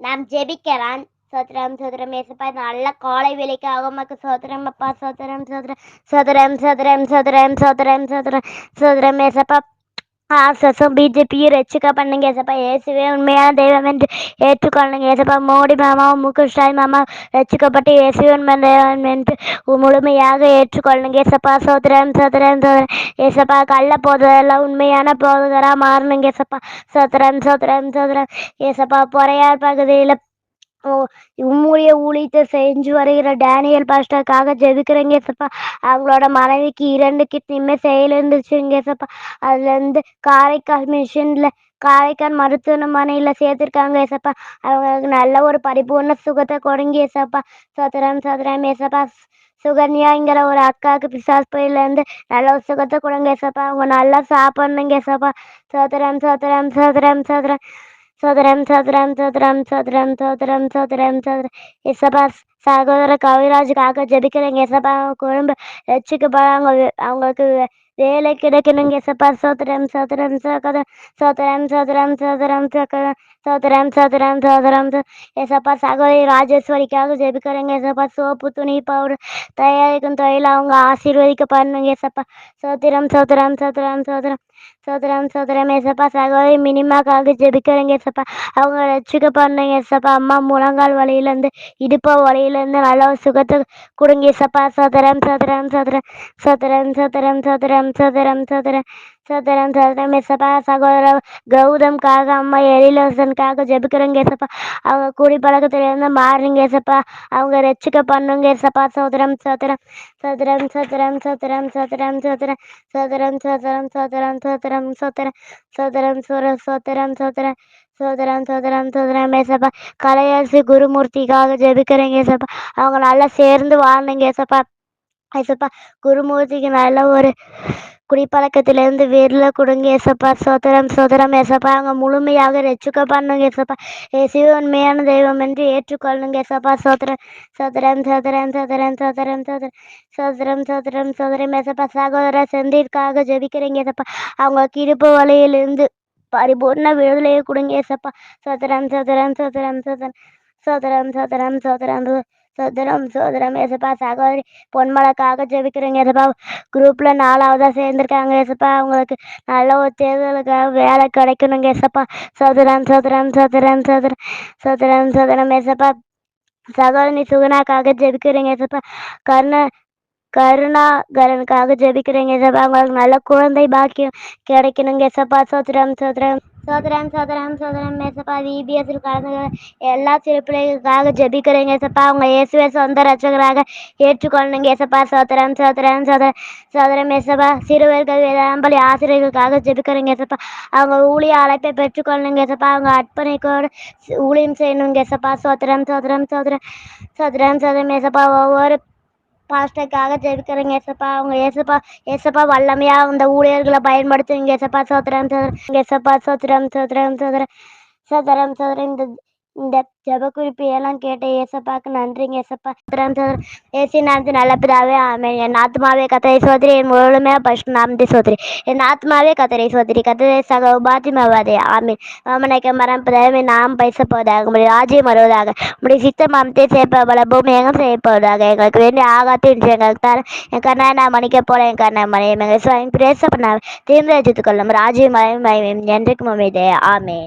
நாம் ஜெபிக்கிறான் சோத்திரம் சோதரம் ஏசப்பா நல்ல காலை வேலைக்காக உமக்கு சோதரம் அப்பா சோதரம் சோதரம் சோதரம் சோதரம் சோதரம் சோதரம் சோதரம் சோதரம் ஏசப்பா ஆர்எஸ்எஸும் பிஜேபியும் ரசிக்க பண்ணுங்க ஏசப்பா. இயேசுவே உண்மையான தெய்வம் என்று ஏற்றுக்கொள்ளுங்க ஏசப்பா. மோடி மாமாவும் மு ஸ்டாலின் மாமா ரசிக்கப்பட்டு இயேசுவே உண்மையான தெய்வம் என்று முழுமையாக ஏற்றுக்கொள்ளுங்க ஏசப்பா. சோதரம் சோதரம் சோதரம் ஏசப்பா கள்ள போதெல்லாம் உண்மையான போதகராக மாறணுங்க ஏசப்பா. சோதரம் சோதரம் சோதரம் ஏசப்பா பொறையார் பகுதியில் உம்முடைய ஊழியத்தை செஞ்சு வருகிற டேனியல் பாஸ்டருக்காக ஜெபிக்கிறேங்க ஏசப்பா. அவங்களோட மனைவிக்கு இரண்டு கிட்னியுமே செயல் இருந்துச்சுங்க சப்பா அதுலேருந்து காரைக்கால் மிஷினில் காரைக்கால் மருத்துவமனையில் சேர்த்துருக்காங்க ஏசப்பா. அவங்களுக்கு நல்ல ஒரு பரிபூர்ண சுகத்தை கொடுங்க ஏசப்பா. சோதரம் சோதரம் ஏசப்பா. சுகன்யாங்கிற ஒரு அக்காவுக்கு பிசாஸ் பையிலேருந்து நல்ல ஒரு சுகத்தை கொடுங்க ஏசப்பா. அவங்க நல்லா சாப்பிட்ணுங்க ஏசப்பா. சோதரம் சோதரம் சோதரம் சோதரம். Todrem, todrem, todrem, todrem, todrem, todrem, todrem. Jest Sabas, சகோதரர் கவிராஜுக்காக ஜெபிக்கிறேங்க எசப்பா குடும்ப ரட்சிக்கப்பட அவங்க அவங்களுக்கு வேலை கிடைக்கணுங்க எசப்பா சோத்திரம் சோத்திரம் சோதரம் சோத்திரம் சோத்திரம் சோத்திரம் சோத்திரம் சோத்திரம் சோத்திரம் சோத்திரம். எசப்பா சகோதரி ராஜேஸ்வரிக்காக ஜெபிக்கிறேங்க எசப்பா சோப்பு துணி பவுடர் தயாரிக்கும் தொழில் அவங்க ஆசீர்வதிக்கப்படணுங்க எசப்பா சோத்திரம் சோத்திரம் சோத்திரம் சோத்திரம் சோதரம் சோதரம் ஏசப்பா சகோதரி மினிமாக்காக ஜெபிக்கிறேங்க ஏசப்பா. அவங்க ரட்சிக்க பண்ணுங்க ஏசப்பா. அம்மா முழங்கால் வழியிலேருந்து இடுப்பு வழியில இருந்து நல்ல ஒரு சுகத்தை கொடுங்க சப்பா சோதரம் சோதரம் சோதரம் சோதரம் சோதரம் சோதரம் சோதரம் சோதரம். சோதரம் சோதரம் ஏசப்பா சகோதர கௌதம்காக அம்மா எழிலரசனுக்காக ஜெபிக்கிறேங்க ஏசப்பா அவங்க குடி பழக்கத்திலிருந்து மாறுங்க ஏசப்பா அவங்க ரெச்சிக்க பண்ணுங்க ஏசப்பா சோதரம் சோதரம் சோதரம் சோதரம் சோதரம் சோதரம் சோதரம் சோதரம் சோதரம் சோதரம் சோதரம் சோதரம் சோதரம் சுர சோதரம் சோதரம் சோதரம் சோதரம் சோதரம் ஏசப்பா கலையரசி குருமூர்த்திக்காக ஜெபிக்கிறேங்க ஏசப்பா அவங்க நல்லா சேர்ந்து வாழ்ந்துங்க ஏசப்பா ஏசப்பா குருமூர்த்திக்கு நல்ல ஒரு குடிப்பழக்கத்திலேருந்து வெளில கொடுங்க ஏசப்பா சோதரம் சோதரம் ஏசப்பா அவங்க முழுமையாக ரட்சிக்க பண்ணுங்க ஏசப்பா. இயேசுவே உண்மையான தெய்வம் என்று ஏற்றுக்கொள்ளுங்க ஏசப்பா. சோதரம் சோதரம் சோதரம் சோதரம் சோதரம் சோதரம் சோதரம் சோதரம் சோதரம் ஏசப்பா சகோதர செந்திற்காக ஜெபிக்கிறீங்க ஏசப்பா. அவங்க இடுப்பு வலையிலிருந்து பரிபூர்ண விடுதலையை கொடுங்க ஏசப்பா. சோதரம் சோதரம் சோதரம் சோதரம் சோதரம் சோதரம் சோதரம் சோதரம் சோதரம். ஏசப்பா சகோதரி பொன்மலைக்காக ஜெபிக்கிறீங்க ஏசப்பா. குரூப்ல நாலாவதா சேர்ந்துருக்காங்க ஏசப்பா. அவங்களுக்கு நல்ல ஒரு தேர்தலுக்காக வேலை கிடைக்கணுங்க ஏசப்பா. சோதரம் சோதரம் சோதரம் சோதரம் சோதரம் சோதரம். ஏசப்பா சகோதரி சுகுணாக்காக ஜெபிக்கிறீங்க ஏசப்பா. கருணா கருணாகரனுக்காக ஜெபிக்கிறீங்க ஏசப்பா. அவங்களுக்கு நல்ல குழந்தை பாக்கியம் கிடைக்கணுங்க ஏசப்பா. சோதரம் சோதரம். சோதரம் சோதரம் சோதரம் ஏசப்பா விபிஎஸ்ல கலந்து எல்லா சிறுப்பிள்ளைகளுக்காக ஜபிக்கிறேங்க ஏசப்பா. அவங்க இயேசுவை சொந்த ரட்சகராக ஏற்றுக்கொள்ளுங்க ஏசப்பா. சோதரம் சோதரம் சோதரம் சோதரம் ஏசப்பா சிறுவர்கள் வேதாம்பலி ஆசிரியர்களுக்காக ஜபிக்கிறேங்க ஏசப்பா. அவங்க ஊழிய அழைப்பை பெற்றுக்கொள்ளுங்க ஏசப்பா. அவங்க அர்ப்பணிக்கோடு ஊழியம் செய்யணுங்க ஏசப்பா. சோதரம் சோதரம் சோதரம் சோதரம் சோதரம் ஏசப்பா ஒவ்வொரு பாஸ்டருக்காக ஜெபிக்கிறேங்க ஏசப்பா. அவங்க ஏசப்பா ஏசப்பா வல்லமையா அந்த ஊழியர்களை பயன்படுத்துங்க. ஏசப்பா சோத்திரம் சோதரம் ஏசப்பா சோத்திரம் சோத்திரம் சோதரம் சோதரம் சோதரம் இந்த இந்த ஜப குறிப்பு எல்லாம் கேட்ட ஏசப்பாக்கு நன்றிங்க ஏசப்பா ஏசி நாமத்து நல்ல பிதாவே ஆமே என் ஆத்மாவே கத்தரை சோதரி. என் முழுமே பஷ்ட நாமத்தை சோதரி. என் ஆத்மாவே கத்தரை சோதரி. கத்தரை சக உபாத்திமாவாதே ஆமே மாமனைக்க மரம் பிதாவே நாம் பைச போவதாக முடியும் ராஜ்யம் வருவதாக முடிய சித்த மாமத்தை சேர்ப்பவள பூமி எங்கும் செய்யப்படுவதாக எங்களுக்கு வேண்டிய ஆகாத்து இன்று எங்களுக்கு தர என் கண்ணா நான் மணிக்க போல என் கண்ணா மனையும் எங்கள் சுவாமி பிரேச பண்ண தீர்ந்து வச்சுக்கொள்ளும் ராஜ்யம் மயம் என்றைக்கு என்றைக்கும் அமைதே ஆமே